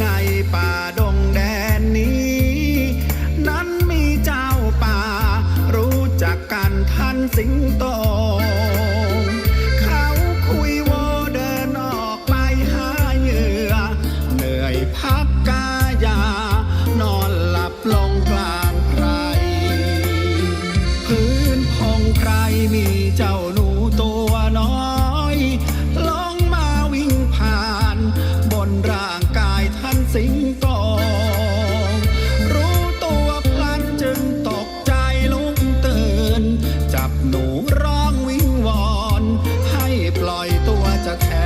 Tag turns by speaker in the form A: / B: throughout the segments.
A: ในป่าดงแดนนี้ นั้นมีเจ้าป่า รู้จักกันท่านสิงโต ล่อยตัวจะแข็ง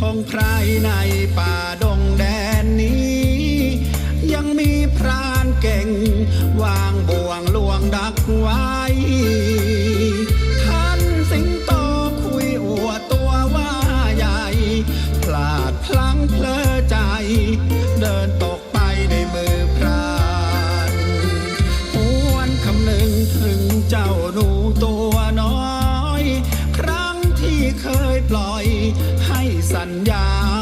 A: ของใครในป่าดงแดนนี้ ยังมีพรานเก่ง วางบ่วงลวงดักไว้ ยา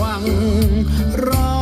A: วงรอ